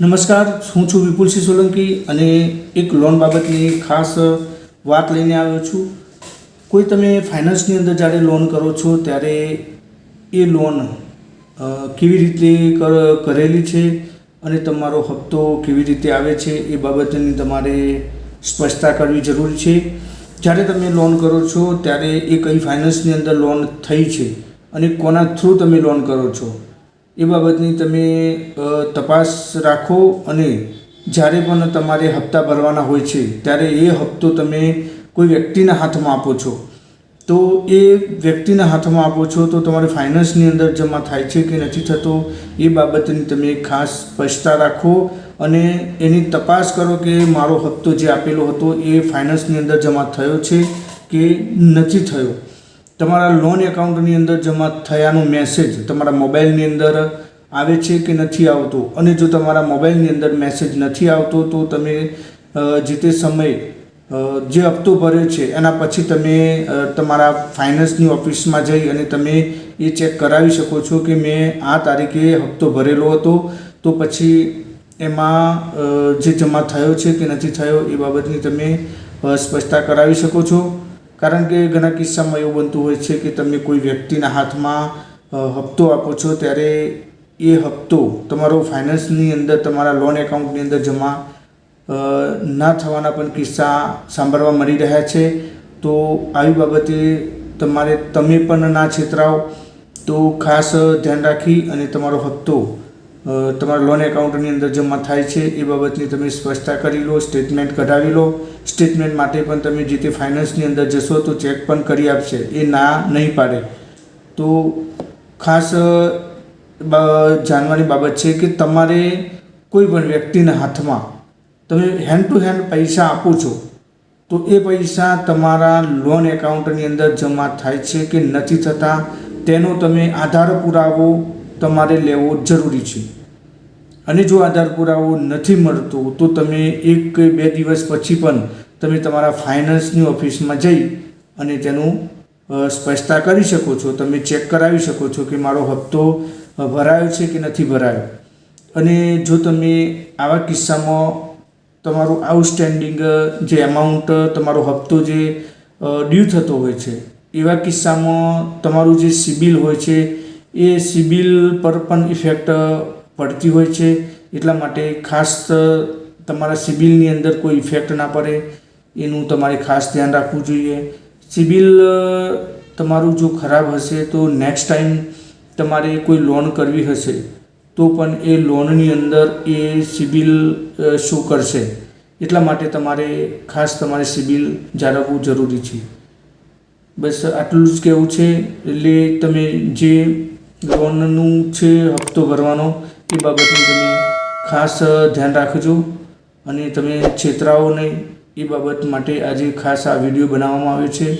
નમસ્કાર, હું છું વિપુલસિંહ સોલંકી અને એક લોન બાબતની ખાસ વાત લઈને આવ્યો છું. કોઈ તમે ફાઇનાન્સની અંદર જ્યારે લોન કરો છો, ત્યારે એ લોન કેવી રીતે કરેલી છે અને તમારો હપ્તો કેવી રીતે આવે છે એ બાબતની તમારે સ્પષ્ટતા કરવી જરૂરી છે. જ્યારે તમે લોન કરો છો, ત્યારે એ કઈ ફાઇનાન્સની અંદર લોન થઈ છે અને કોના થ્રુ તમે લોન કરો છો? એ બાબતની તમે તપાસ રાખો અને જ્યારે પણ તમારે હપ્તા ભરવાના હોય છે, ત્યારે એ હપ્તો તમે કોઈ વ્યક્તિના હાથમાં આપો છો. તો એ વ્યક્તિના હાથમાં આપો છો તો તમારે ફાઇનાન્સની અંદર જમા થાય છે કે નથી થતો, એ બાબતની તમે ખાસ સ્પષ્ટતા રાખો અને એની તપાસ કરો કે મારો હપ્તો જે આપેલો હતો એ ફાઇનાન્સની અંદર જમા થયો છે કે નથી થયો. તમારા લોન એકાઉન્ટની અંદર જમા થયાનો મેસેજ તમારા મોબાઈલની અંદર આવે છે કે નથી આવતો? અને જો તમારા મોબાઈલની અંદર મેસેજ નથી આવતો, તો તમે જે તે સમયે જે હપ્તો ભર્યો છે, એના પછી તમે તમારા ફાઇનાન્સની ઓફિસમાં જઈ અને તમે એ ચેક કરાવી શકો છો કે મેં આ તારીખે હપ્તો ભરેલો હતો, તો પછી એમાં જે જમા થયો છે કે નથી થયો એ બાબતની તમે સ્પષ્ટતા કરાવી શકો છો. કારણ કે ઘણા કિસ્સામાં એવું બનતું હોય છે કે તમે કોઈ વ્યક્તિના હાથમાં હપ્તો આપો છો ત્યારે એ હપ્તો તમારો ફાઇનાન્સની અંદર, તમારા લોન એકાઉન્ટની અંદર જમા ના થવાના પણ કિસ્સા સાંભળવા મળી રહ્યા છે. તો આવી બાબતે તમારે તમે પણ ના છેતરાઓ તો ખાસ ધ્યાન રાખી અને તમારો હપ્તો તમારા લોન એકાઉન્ટની અંદર જમા થાય છે એ બાબતની તમે સ્પષ્ટતા કરી લો, સ્ટેટમેન્ટ કઢાવી લો. સ્ટેટમેન્ટ માટે પણ તમે જે તે ફાઇનાન્સની અંદર જશો તો ચેક પણ કરી આપશે. એ ના નહીં પાડે. તો ખાસ જાણવાની બાબત છે કે તમારે કોઈ પણ વ્યક્તિના હાથમાં તમે હેન્ડ ટુ હેન્ડ પૈસા આપો છો, તો એ પૈસા તમારા લોન એકાઉન્ટની અંદર જમા થાય છે કે નથી થતા, તેનો તમે આધાર પુરાવો તમારે લેવો જરૂરી છે. અને જો આધાર પુરાવો નથી મળતો, તો તમે એક કે બે દિવસ પછી પણ તમે તમારા ફાઇનાન્સની ઓફિસમાં જઈ અને તેનું સ્પષ્ટતા કરી શકો છો. તમે ચેક કરાવી શકો છો કે મારો હપ્તો ભરાયો છે કે નથી ભરાયો. અને જો તમે આવા કિસ્સામાં તમારું આઉટસ્ટેન્ડિંગ જે એમાઉન્ટ તમારો હપ્તો જે ડ્યુ થતો હોય છે, એવા કિસ્સામાં તમારું જે સિબિલ હોય છે એ સિબિલ પર પણ ઇફેક્ટ પડતી હોય છે. એટલા માટે ખાસ તમારા સિબિલની અંદર કોઈ ઇફેક્ટ ના પડે, એનું તમારે ખાસ ધ્યાન રાખવું જોઈએ. સિબિલ તમારું જો ખરાબ હશે તો નેક્સ્ટ ટાઈમ તમારે કોઈ લોન કરવી હશે, તો પણ એ લોનની અંદર એ સિબિલ શો કરશે? એટલા માટે તમારે ખાસ તમારે સિબિલ જાળવવું જરૂરી છે. બસ આટલું જ કહેવું છે. એટલે તમે જે લોનનું છે હપ્તો ભરવાનો એ બાબતનું તમે ખાસ ધ્યાન રાખજો અને તમે છેતરાઓ નહીં એ બાબત માટે આજે ખાસ આ વીડિયો બનાવવામાં આવ્યો છે.